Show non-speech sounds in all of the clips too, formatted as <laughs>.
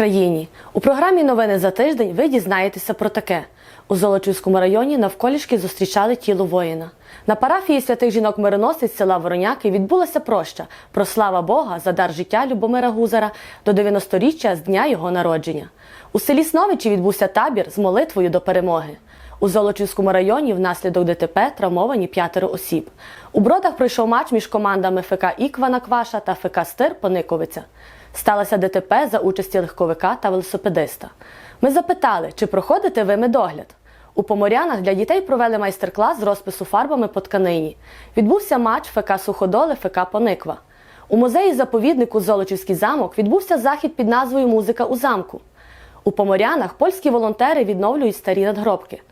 Україні! У програмі Новини за тиждень ви дізнаєтеся про таке. У Золочівському районі навколішки зустрічали тіло воїна. На парафії святих жінок мироносець села Вороняки відбулася проща про слава Бога за дар життя Любомира Гузара до 90-річчя з дня його народження. У селі Сновичі відбувся табір з молитвою до перемоги. У Золочівському районі внаслідок ДТП травмовані п'ятеро осіб. У бродах пройшов матч між командами ФК Іква Накваша та ФК Стир Пониковиця. Сталося ДТП за участі легковика та велосипедиста. Ми запитали, чи проходите ви медогляд. У Поморянах для дітей провели майстер-клас з розпису фарбами по тканині. Відбувся матч ФК Суходоли, ФК Пониква. У музеї заповіднику Золочівський замок відбувся захід під назвою Музика у замку. У Поморянах польські волонтери відновлюють старі надгробки.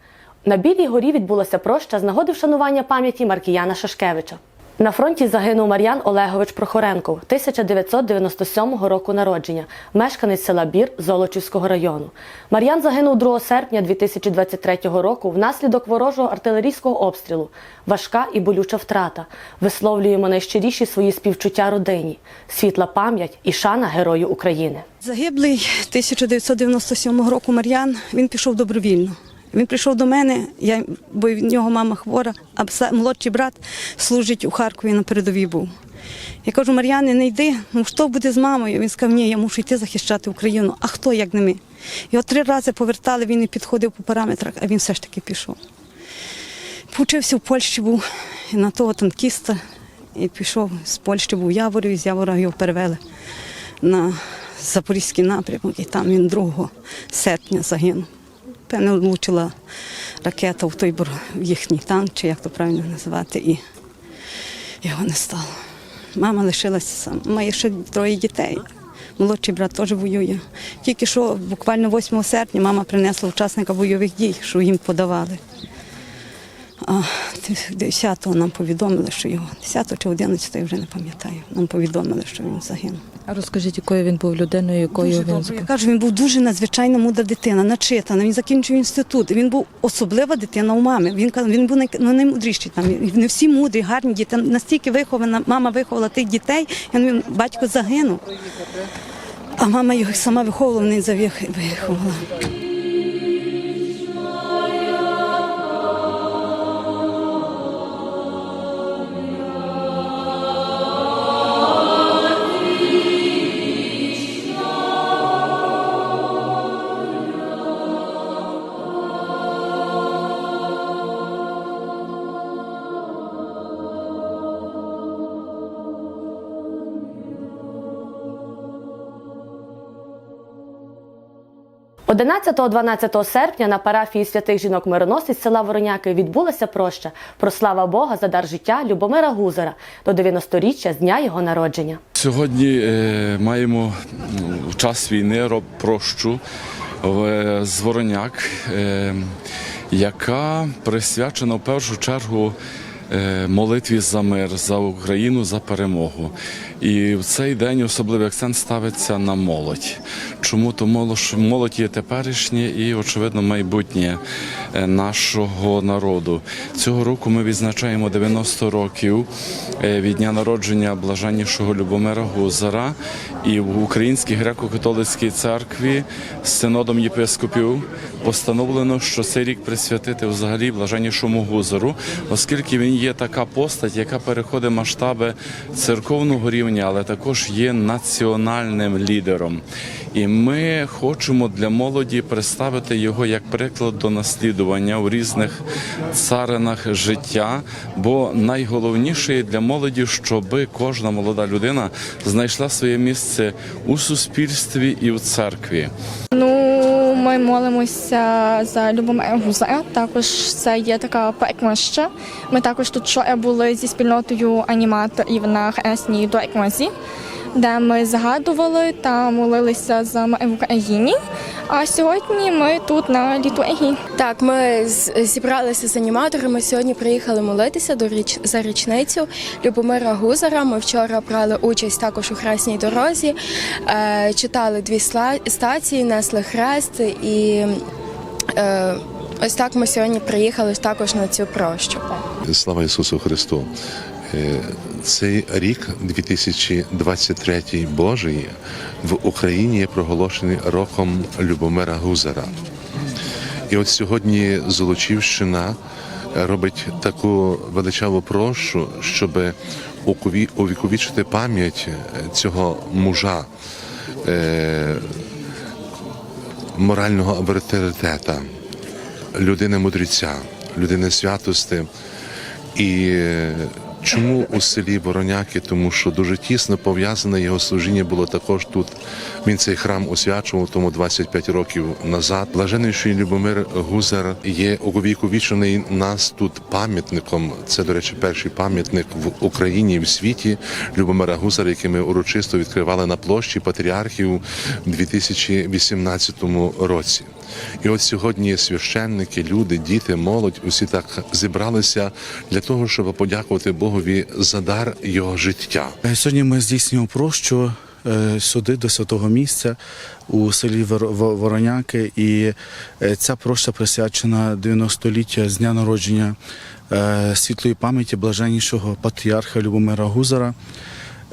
На Білій горі відбулася проща з нагоди вшанування пам'яті Маркіяна Шашкевича. На фронті загинув Мар'ян Олегович Прохоренко 1997 року народження, мешканець села Бір Золочівського району. Мар'ян загинув 2 серпня 2023 року внаслідок ворожого артилерійського обстрілу. Важка і болюча втрата. Висловлюємо найщиріші свої співчуття родині, світла пам'ять і шана Герою України. Загиблий 1997 року Мар'ян, він пішов добровільно. Він прийшов до мене, я, бо в нього мама хвора, а пса- молодший брат служить у Харкові на передовій був. Я кажу, Мар'яне, не йди, ну що буде з мамою? Він сказав, ні, я мушу йти захищати Україну. А хто, як не ми? Його три рази повертали, він не підходив по параметрах, а він все ж таки пішов. Повчився в Польщі був на того танкіста і пішов з Польщі, був в Яворі, з Явора його перевели на Запорізький напрямок, і там він 2 серпня загинув. Певне, влучила ракета в той в їхній танк, чи як то правильно називати, і його не стало. Мама лишилася сама. Має ще троє дітей. Молодший брат теж воює. Тільки що буквально 8 серпня мама принесла учасника бойових дій, що їм подавали. А 10-го нам повідомили, що його 10 чи 11 я вже не пам'ятаю. Нам повідомили, що він загинув. А розкажіть, якою він був людиною, якою Дуже він добре. Я кажу, він був дуже надзвичайно мудра дитина, начитана. Він закінчив інститут. Він був особлива дитина у мами. Він казав, він був ну, наймудріший там. Не всі мудрі, гарні діти. Настільки вихована, мама виховала тих дітей, він, батько загинув. А мама його сама виховувала, не завих 11-12 серпня на парафії святих жінок мироносець села Вороняки відбулася проща про слава Бога за дар життя Любомира Гузара до 90-річчя з дня його народження. Сьогодні е, маємо ну, в час війни роб прощу в з Вороняк, е, яка присвячена в першу чергу е, молитві за мир, за Україну, за перемогу. І в цей день особливий акцент ставиться на молодь. Чому тому, молодь є теперішнє і, очевидно, майбутнє е, нашого народу. Цього року ми відзначаємо 90 років е, від дня народження блаженнішого Любомира Гузара. І в Українській греко-католицькій церкві з синодом єпископів постановлено, що цей рік присвятити взагалі блаженнішому Гузару, оскільки він є така постать, яка переходить масштаби церковного рівня, але також є національним лідером. І ми хочемо для молоді представити його як приклад до наслідування у різних царинах життя. Бо найголовніше для молоді, щоб кожна молода людина знайшла своє місце у суспільстві і в церкві. Ну, ми молимося за Любомира Гузара. Також це є така перекмоща. Ми також тут вчора були зі спільнотою аніматорів на хресній до Екмазі, де ми згадували та молилися за Україні. А сьогодні ми тут на літургії. Так, ми зібралися з аніматорами. Сьогодні приїхали молитися до річ за річницю Любомира Гузара. Ми вчора брали участь також у хресній дорозі, е, читали дві стації, несли хрест і. Е, Ось так ми сьогодні приїхали також на цю прощу. Слава Ісусу Христу! Цей рік, 2023 Божий, в Україні є проголошений роком Любомира Гузара. І от сьогодні Золочівщина робить таку величаву прощу, щоб увіковічити пам'ять цього мужа, е, морального авторитета, людини мудреця, людини святости. І чому у селі Вороняки? Тому що дуже тісно пов'язане його служіння було також тут. Він цей храм освячував тому 25 років назад. Блаженніший Любомир Гузар є увіковічений нас тут пам'ятником. Це, до речі, перший пам'ятник в Україні і в світі Любомира Гузара, який ми урочисто відкривали на площі патріархів у 2018 році. І от сьогодні священники, люди, діти, молодь усі так зібралися для того, щоб подякувати Богові за дар його життя. Е, Сьогодні ми здійснюємо прощу е, сюди до святого місця у селі Вор- Вороняки. І е, ця проща присвячена 90-ліття з дня народження світлої пам'яті блаженнішого патріарха Любомира Гузара.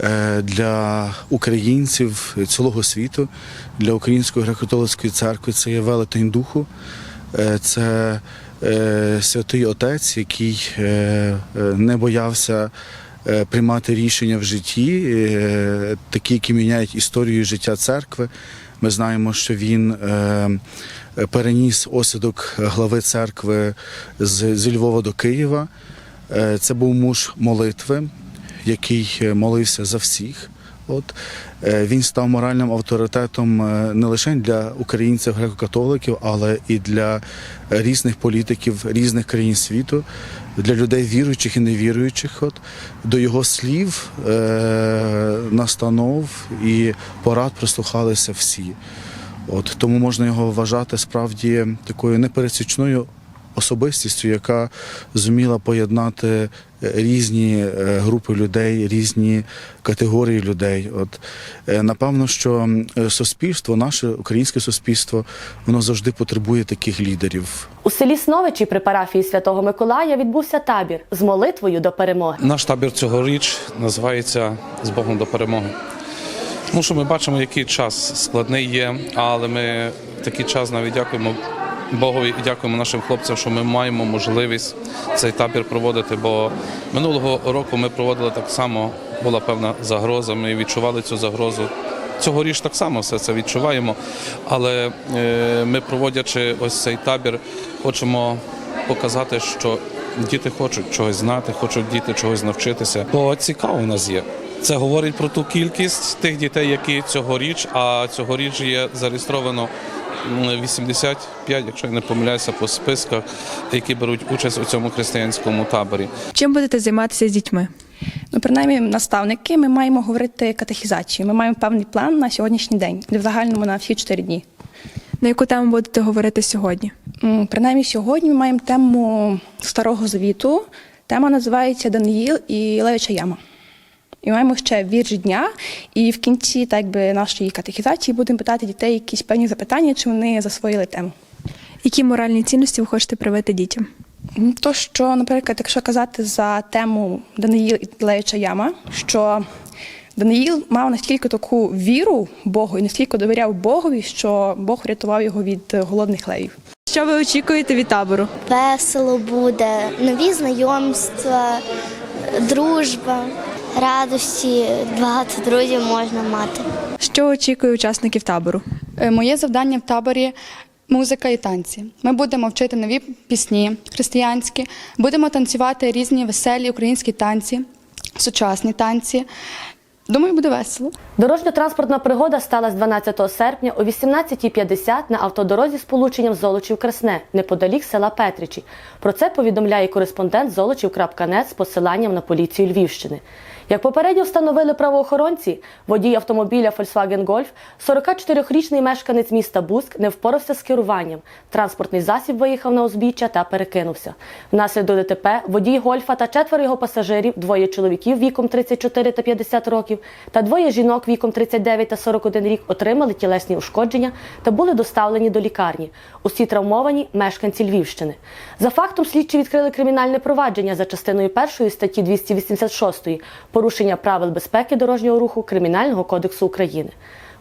Е, Для українців цілого світу, для Української греко-католицької церкви це є велетень духу, Е, це е, святий отець, який не боявся приймати рішення в житті, такі, які міняють історію життя церкви. Ми знаємо, що він переніс осідок глави церкви з, Львова до Києва. Це був муж молитви, який е, молився за всіх. От е, він став моральним авторитетом е, не лише для українців греко-католиків, але і для різних політиків різних країн світу, для людей віруючих і невіруючих. От до його слів, настанов і порад прислухалися всі. От тому можна його вважати справді такою непересічною особистістю, яка зуміла поєднати різні е, групи людей, різні категорії людей. От е, напевно, що суспільство, наше українське суспільство, воно завжди потребує таких лідерів. У селі Сновичі при парафії Святого Миколая відбувся табір з молитвою до перемоги. Наш табір цьогоріч називається з Богом до перемоги. Тому що ми бачимо, який час складний є, але ми в такий час навіть дякуємо Богові і дякуємо нашим хлопцям, що ми маємо можливість цей табір проводити. Бо минулого року ми проводили так само, була певна загроза. Ми відчували цю загрозу. Цьогоріч так само все це відчуваємо. Але е, ми, проводячи ось цей табір, хочемо показати, що діти хочуть чогось знати, хочуть діти чогось навчитися. Бо цікаво в нас є. Це говорить про ту кількість тих дітей, які цьогоріч, а цьогоріч є зареєстровано 85, якщо я не помиляюся, по списках, які беруть участь у цьому християнському таборі. Чим будете займатися з дітьми? Ну, принаймні, наставники, ми маємо говорити катехізацію. Ми маємо певний план на сьогоднішній день, в загальному на всі чотири дні. На яку тему будете говорити сьогодні? М, Принаймні, сьогодні ми маємо тему Старого Завіту. Тема називається Даниїл і Левича Яма. І маємо ще вірш дня, і в кінці так би, нашої катехізації будемо питати дітей якісь певні запитання, чи вони засвоїли тему. Які моральні цінності ви хочете привити дітям? То, що, наприклад, якщо казати за тему Даниїл і Левича Яма, що Даниїл мав настільки таку віру Богу і настільки довіряв Богові, що Бог врятував його від е, голодних левів. Що ви очікуєте від табору? Весело буде, нові знайомства, дружба, радості, багато друзів можна мати. Що очікує учасників табору? Е, Моє завдання в таборі музика і танці. Ми будемо вчити нові пісні християнські, будемо танцювати різні веселі українські танці, сучасні танці. Думаю, буде весело. Дорожньо-транспортна пригода сталася 12 серпня о 18.50 на автодорозі з полученням Золочів-Красне неподалік села Петричі. Про це повідомляє кореспондент Золочів.нет з посиланням на поліцію Львівщини. Як попередньо встановили правоохоронці, водій автомобіля Volkswagen Golf, 44-річний мешканець міста Буск, не впорався з керуванням. Транспортний засіб виїхав на узбіччя та перекинувся. Внаслідок ДТП водій Гольфа та четверо його пасажирів, двоє чоловіків віком 34 та 50 років, та двоє жінок віком 39 та 41 рік отримали тілесні ушкодження та були доставлені до лікарні. Усі травмовані мешканці Львівщини. За фактом слідчі відкрили кримінальне провадження за частиною першої статті 286 порушення правил безпеки дорожнього руху Кримінального кодексу України.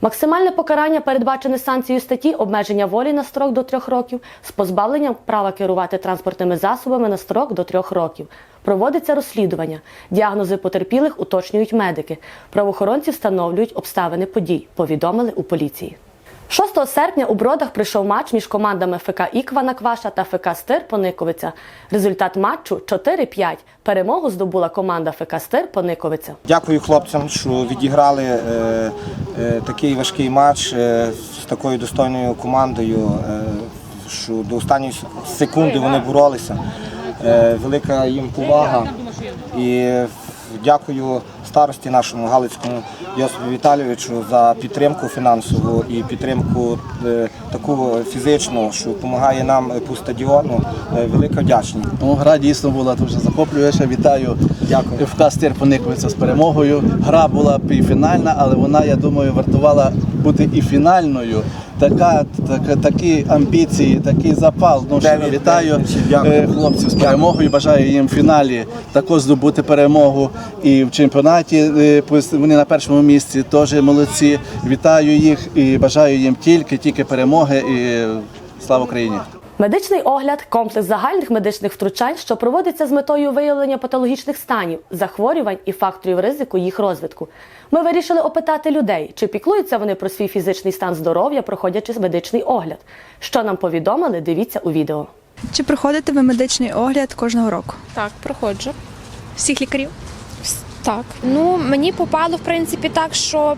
Максимальне покарання передбачене санкцією статті обмеження волі на строк до трьох років з позбавленням права керувати транспортними засобами на строк до трьох років. Проводиться розслідування. Діагнози потерпілих уточнюють медики. Правоохоронці встановлюють обставини подій. Повідомили у поліції. 6 серпня у Бродах прийшов матч між командами ФК Іква Накваша та ФК Стир Пониковиця. Результат матчу 4-5. Перемогу здобула команда ФК Стир Пониковиця. Дякую хлопцям, що відіграли е, е, такий важкий матч е, з такою достойною командою, е, що до останньої секунди вони боролися. Е, велика їм повага. І дякую старості нашому Галицькому Йосипу Віталійовичу за підтримку фінансову і підтримку е, таку фізичну, що допомагає нам по стадіону. Е, велика вдячність. Ну, гра дійсно була дуже захоплююча. Вітаю Дякую. ФК Стир Пониковиця з перемогою. Гра була півфінальна, але вона, я думаю, вартувала бути і фінальною. Така, така такі амбіції, такий запал. Ну, що вітаю. Е, хлопців з перемогою. Бажаю їм в фіналі також здобути перемогу. І в чемпіонаті е, вони на першому місці теж молодці. Вітаю їх і бажаю їм тільки, тільки перемоги. І слава Україні! Медичний огляд комплекс загальних медичних втручань, що проводиться з метою виявлення патологічних станів, захворювань і факторів ризику їх розвитку. Ми вирішили опитати людей, чи піклуються вони про свій фізичний стан здоров'я, проходячи медичний огляд. Що нам повідомили, дивіться у відео. Чи проходите ви медичний огляд кожного року? Так, проходжу. Всіх лікарів? Так. Ну, мені попало в принципі так, що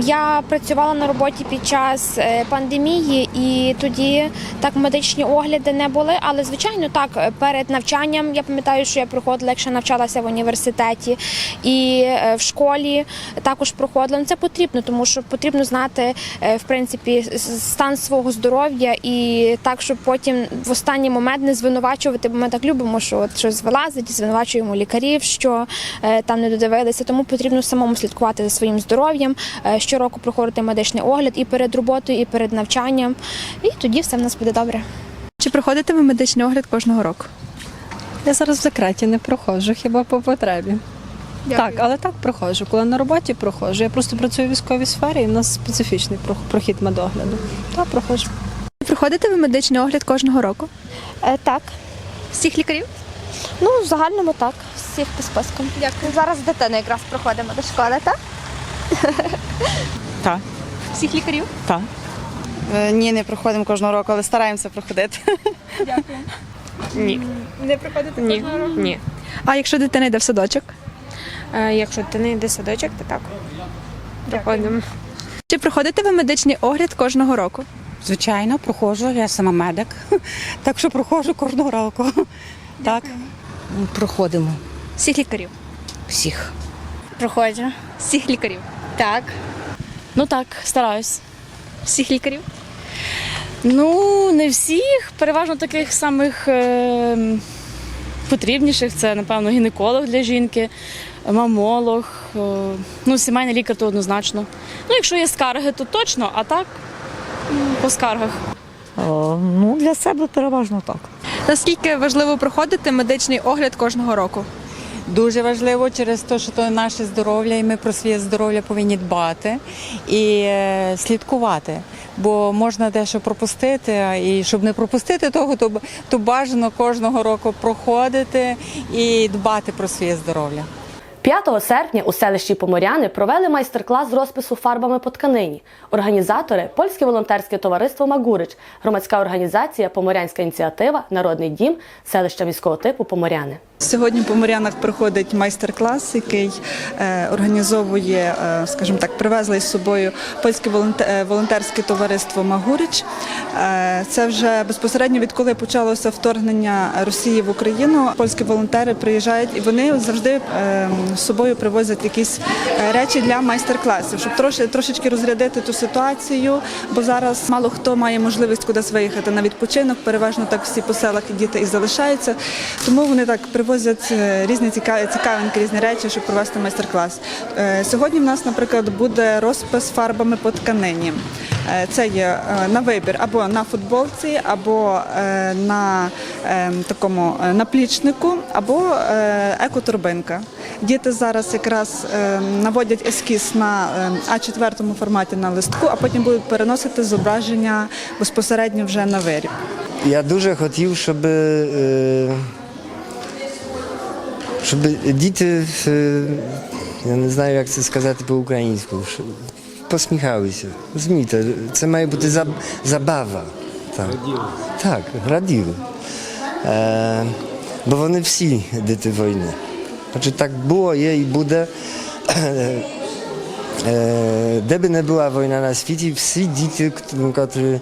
я працювала на роботі під час е, пандемії, і тоді так медичні огляди не були. Але звичайно, так е, перед навчанням я пам'ятаю, що я проходила, якщо навчалася в університеті і е, в школі також проходила. Ну, Це потрібно, тому що потрібно знати в принципі стан свого здоров'я і так, щоб потім в останній момент не звинувачувати, бо ми так любимо, що от щось вилазить, звинувачуємо лікарів, що там не додивилися. Тому потрібно самому слідкувати за своїм здоров'ям, щороку проходити медичний огляд і перед роботою, і перед навчанням. І тоді все в нас буде добре. Чи проходите ви медичний огляд кожного року? Я зараз в закреті не проходжу, хіба по потребі. Так, але так проходжу. Коли на роботі проходжу. Я просто працюю в військовій сфері, і в нас специфічний прохід медогляду. Так, проходжу. Чи проходите ви медичний огляд кожного року? Е, так, Всіх лікарів? ну в загальному так, всіх по спискам. Дякую. Зараз з дитиною якраз проходимо до школи, так? <laughs> Так. Всіх лікарів? Так. Ні, не проходимо кожного року, але стараємося проходити. Дякую. <laughs> Ні. Не проходите Ні. кожного року? Ні. А якщо дитина йде в садочок? Якщо ти не йде садочок, то так. Проходимо. Чи проходите ви медичний огляд кожного року? Звичайно, проходжу, я сама медик, <laughs> так що проходжу кожного року. Так. Проходимо Всіх лікарів? всіх. Проходжу. Всіх лікарів? Так. Ну так, стараюсь. Всіх лікарів? Ну, не всіх, переважно таких самих е, потрібніших. Це, напевно, гінеколог для жінки, мамолог, е, ну, сімейний лікар то однозначно. Ну, якщо є скарги, то точно, а так по скаргах. ну, для себе переважно так. Наскільки важливо проходити медичний огляд кожного року? Дуже важливо через те, що це наше здоров'я, і ми про своє здоров'я повинні дбати і е, слідкувати. Бо можна дещо пропустити, і щоб не пропустити того, то, то бажано кожного року проходити і дбати про своє здоров'я. 5 серпня у селищі Поморяни провели майстер-клас з розпису фарбами по тканині. Організатори польське волонтерське товариство Магурич, громадська організація Поморянська ініціатива, Народний дім, селища міського типу Поморяни. Сьогодні по Мар'янах проходить майстер-клас, який е, організовує, е, скажімо так, привезли з собою польське е, волонтерське товариство Магурич. Це вже безпосередньо відколи почалося вторгнення Росії в Україну. Польські волонтери приїжджають і вони завжди з собою привозять якісь речі для майстер-класів, щоб трошечки розрядити ту ситуацію, бо зараз мало хто має можливість кудись виїхати на відпочинок. Переважно так всі по селах діти і залишаються. Тому вони так привозять е, різні цікавинки, різні речі, щоб провести майстер-клас. Е, Сьогодні в нас, наприклад, буде розпис фарбами по тканині. Е, Це є на вибір або на футболці, або на е, такому наплічнику, або е, екоторбинка. Діти зараз якраз е, наводять ескіз на е, А4 форматі на листку, а потім будуть переносити зображення безпосередньо вже на виріб. Я дуже хотів, щоб, е, щоб діти, е, я не знаю, як це сказати по-українську, щоб посміхалися. Розумієте, це має бути заб- забава. Так, так раділи. Е, бо вони всі діти війни. Значить, так було, є і буде. Е, Де би не була війна на світі, всі діти, які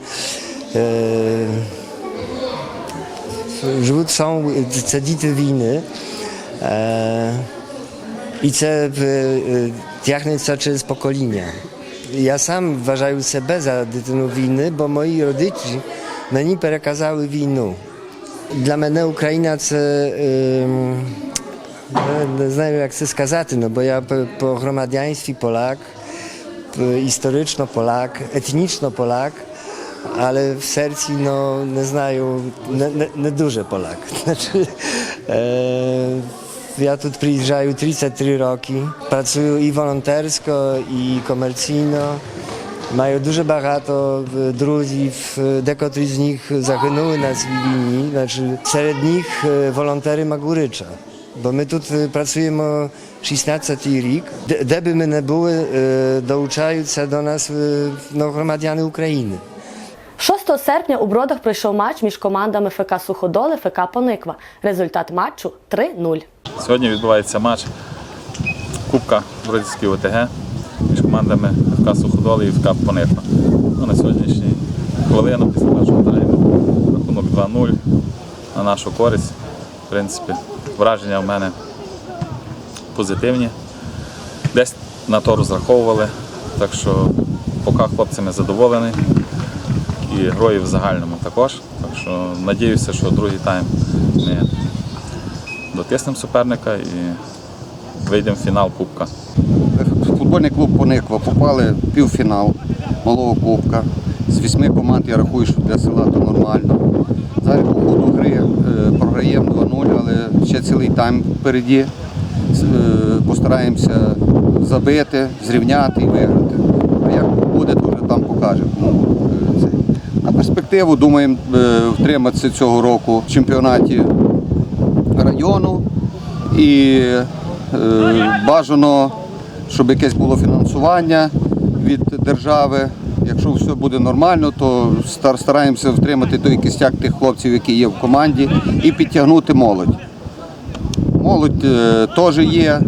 е, живуть сам, це діти війни. Е, і це е, е, тягнеться через покоління. Я сам вважаю себе за дитину війни, бо мої родичі мені переказали війну. Для мене Україна це е, не- не знаю, як це сказати, no, бо я по, по громадянстві Полак, п- історично Полак, етнічно Полак, але в серці no, не знаю, не, не, не дуже Polak. <laughs> Znaczy, e, ja tu przyjeżdżam 33 roki. Pracuję i wolontersko, i komercyjno. Mają duże bagato drudzi, w dekotry z nich zachynuły nas w linii, znaczy wśród nich e, wolontery Magurycza. Bo my tu pracujemy 16 tirik, gdyby my nie były, e, douczając do nas e, no, Ukrainy. 6 серпня у Бродах пройшов матч між командами ФК Суходоли ФК Пониква. Результат матчу 3-0. Сьогодні відбувається матч Кубка Бродівської ОТГ між командами ФК Суходоли і ФК Пониква. Ну, на сьогоднішній хвилину після нашого тайму рахунок 2-0 на нашу користь. В принципі, враження в мене позитивні. Десь на то розраховували, так що поки хлопцями задоволений і грою в загальному також. Так що надіюся, що другий тайм ми дотиснемо суперника і вийдемо в фінал Кубка. Футбольний клуб Пониква попали в півфінал малого кубка. З вісьми команд я рахую, що для села то нормально. Зараз по ходу гри е, програємо 2-0, але ще цілий тайм впереді. Е, Постараємося забити, зрівняти і виграти. А як буде, то вже там покажемо. Перспективу думаємо е, втриматися цього року в чемпіонаті району і е, бажано, щоб якесь було фінансування від держави. Якщо все буде нормально, то стараємося втримати той кістяк тих хлопців, які є в команді, і підтягнути молодь. Молодь е, теж є,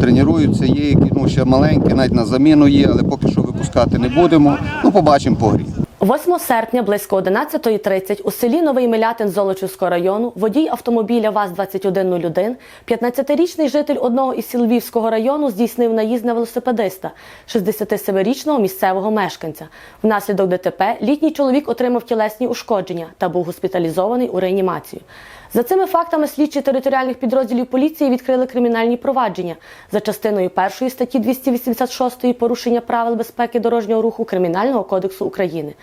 тренуються, є, які ну, ще маленькі, навіть на заміну є, але поки що випускати не будемо. Ну, побачимо по грі. 8 серпня близько 11.30 у селі Новий Милятин Золочівського району водій автомобіля ВАЗ-2101, 15-річний житель одного із сіл Львівського району здійснив наїзд на велосипедиста, 67-річного місцевого мешканця. Внаслідок ДТП літній чоловік отримав тілесні ушкодження та був госпіталізований у реанімацію. За цими фактами слідчі територіальних підрозділів поліції відкрили кримінальні провадження за частиною першої статті 286 порушення правил безпеки дорожнього руху Кримінального кодексу України.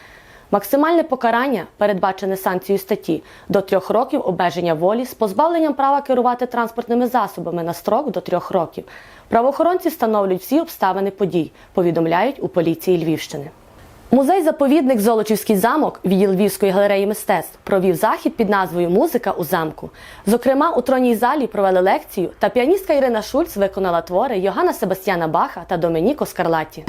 Максимальне покарання, передбачене санкцією статті, до трьох років обмеження волі з позбавленням права керувати транспортними засобами на строк до трьох років. Правоохоронці встановлюють всі обставини подій, повідомляють у поліції Львівщини. Музей-заповідник Золочівський замок, відділ Львівської галереї мистецтв, провів захід під назвою Музика у замку. Зокрема, у тронній залі провели лекцію, та піаністка Ірина Шульц виконала твори Йогана Себастьяна Баха та Доменіко Скарлатті.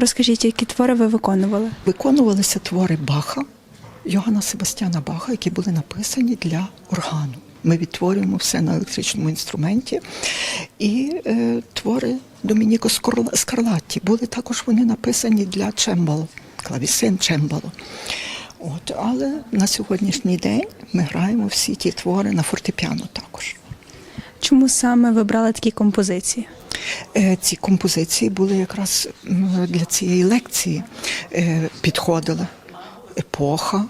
Розкажіть, які твори ви виконували? Виконувалися твори Баха, Йоганна Себастьяна Баха, які були написані для органу. Ми відтворюємо все на електричному інструменті. І е, твори Домініко Скарлатті були також вони написані для чембало, клавісин чембало. От, але на сьогоднішній день ми граємо всі ті твори на фортепіано також. Чому саме ви брали такі композиції? Е, Ці композиції були якраз для цієї лекції е, підходила епоха,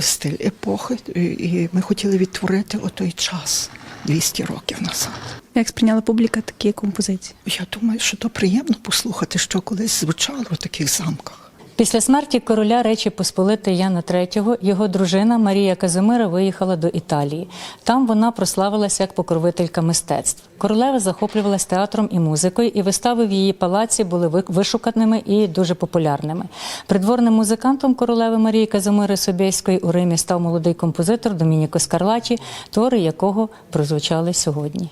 стиль епохи, і- і ми хотіли відтворити отой час 200 років назад. Як сприйняла публіка такі композиції? Я думаю, що то приємно послухати, що колись звучало в таких замках. Після смерті короля Речі Посполитої Яна III його дружина Марія Казимира виїхала до Італії. Там вона прославилася як покровителька мистецтв. Королева захоплювалась театром і музикою, і вистави в її палаці були ви- вишуканими і дуже популярними. Придворним музикантом королеви Марії Казимири Собєської у Римі став молодий композитор Домініко Скарлачі, твори якого прозвучали сьогодні.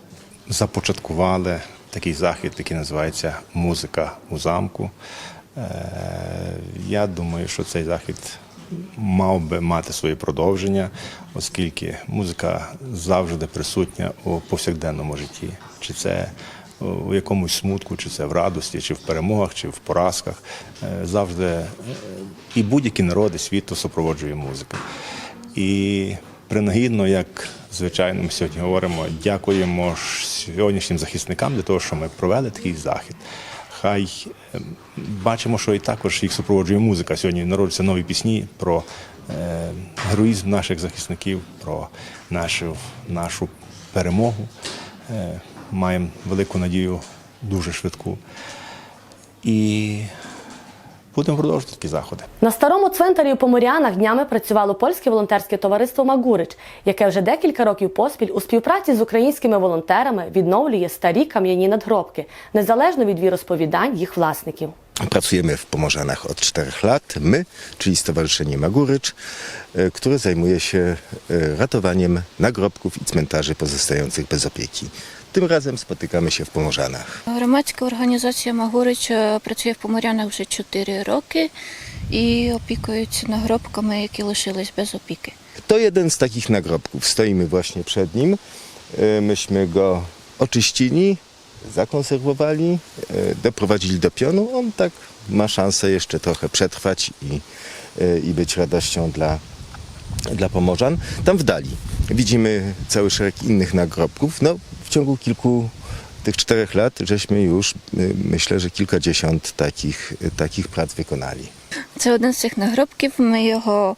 започаткували такий захід, який називається Музика у замку. Е, Я думаю, що цей захід мав би мати своє продовження, оскільки музика завжди присутня у повсякденному житті. Чи це у якомусь смутку, чи це в радості, чи в перемогах, чи в поразках. Е, Завжди е, і будь-які народи світу супроводжує музика. І принагідно, як звичайно, ми сьогодні говоримо, дякуємо сьогоднішнім захисникам для того, що ми провели такий захід. Хай е, бачимо, що і також їх супроводжує музика. Сьогодні народжуються нові пісні про е, героїзм наших захисників, про нашу, нашу перемогу. Е, маємо велику надію, дуже швидку. І будемо продовжувати такі заходи. На старому цвинтарі у Поморянах днями працювало польське волонтерське товариство Магурич, яке вже декілька років поспіль у співпраці з українськими волонтерами відновлює старі кам'яні надгробки, незалежно від віросповідань їх власників. Pracujemy w Pomorzanach od czterech lat. My, czyli Stowarzyszenie Magurycz, które zajmuje się ratowaniem nagrobków i cmentarzy pozostających bez opieki. Tym razem spotykamy się w Pomorzanach. Громадська організація Магорич е, працює в Поморянах вже 4 роки і опікується нагробками, які лишились без опіки. To jeden z takich nagrobków. Stoimy właśnie przed nim. E, Myśmy go oczyścili, zakonserwowali, e, doprowadzili do pionu. On tak ma szansę jeszcze trochę przetrwać i, e, i być radością dla, dla Pomorzan. Tam w dali widzimy cały szereg innych nagrobków. No, w ciągu kilku tych czterech lat żeśmy już, y, myślę, że kilkadziesiąt takich, takich prac wykonali. Це один з цих нагробків. Ми його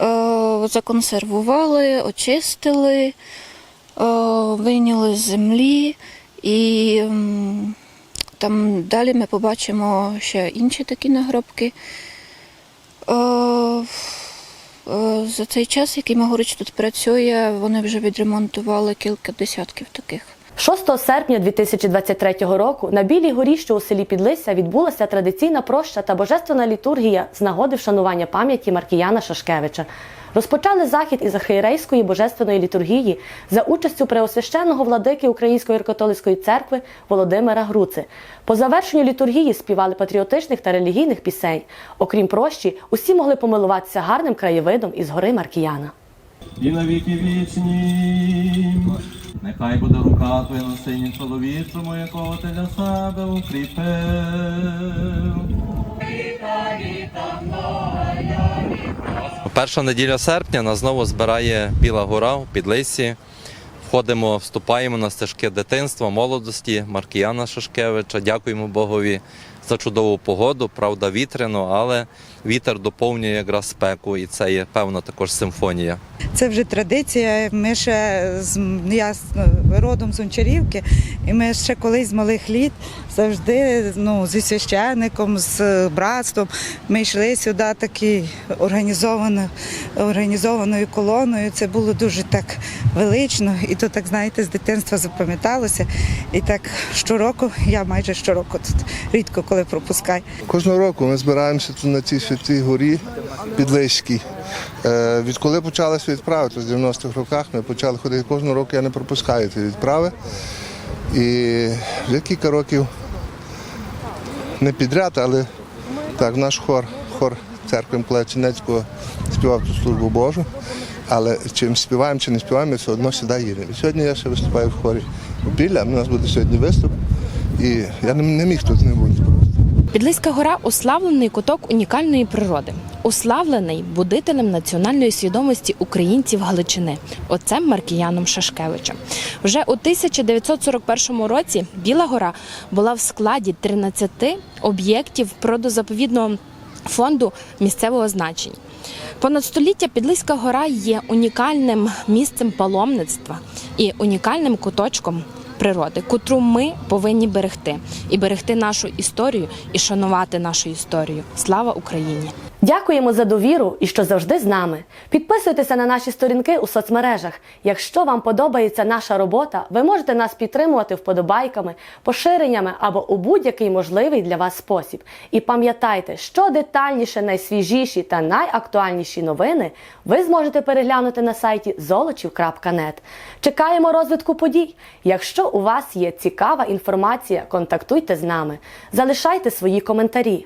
е, законсервували, очистили, е, вийняли з землі і м, там далі ми побачимо ще інші такі нагробки. Е, е, за цей час, який Магорич тут працює, вони вже відремонтували кілька десятків таких. 6 серпня 2023 року на Білій горі, що у селі Підлися, відбулася традиційна проща та божественна літургія з нагоди вшанування пам'яті Маркіяна Шашкевича. Розпочали захід із архієрейської божественної літургії за участю преосвященного владики Української католицької церкви Володимира Груци. По завершенню літургії співали патріотичних та релігійних пісень. Окрім прощі, усі могли помилуватися гарним краєвидом із гори Маркіяна. і на віки вічні. Нехай буде рука твоя на сині чоловічому, якого ти для себе укріпив. Перша неділя серпня нас знову збирає Біла Гора в Підлисі. Входимо, вступаємо на стежки дитинства, молодості Маркіяна Шашкевича. Дякуємо Богові за чудову погоду. Правда, вітряно, але вітер доповнює якраз спеку, і це є певна також симфонія. Це вже традиція. Ми ще з я родом з Гончарівки, і ми ще колись з малих літ завжди ну, зі священником, з братством. Ми йшли сюди такі організовано, організованою колоною. Це було дуже так велично, і то так знаєте, з дитинства запам'яталося. І так щороку, я майже щороку тут рідко коли пропускаю. Кожного року ми збираємося тут на цій святій горі Підлиській. Е, Відколи почалися відправи, то з 90-х роках ми почали ходити кожного року, я не пропускаю ці відправи. І вже кілька років не підряд, але Так, наш хор, хор церкви Миколая Чинецького співав ту службу Божу, але чим співаємо, чи не співаємо, ми все одно сюди їдемо. Сьогодні я ще виступаю в хорі Біля, у нас буде сьогодні виступ, і я не міг тут не бути. Підлиська гора уславлений куток унікальної природи, уславлений будителем національної свідомості українців Галичини, отцем Маркіяном Шашкевичем. Вже у 1941 році Біла гора була в складі 13 об'єктів природозаповідного фонду місцевого значення. Понад століття Підлиська гора є унікальним місцем паломництва і унікальним куточком природи, котру ми повинні берегти і берегти нашу історію і шанувати нашу історію. Слава Україні! Дякуємо за довіру і що завжди з нами. Підписуйтеся на наші сторінки у соцмережах. Якщо вам подобається наша робота, ви можете нас підтримувати вподобайками, поширеннями або у будь-який можливий для вас спосіб. І пам'ятайте, що детальніше, найсвіжіші та найактуальніші новини ви зможете переглянути на сайті zolochiv.net. Чекаємо розвитку подій. Якщо у вас є цікава інформація, контактуйте з нами, залишайте свої коментарі.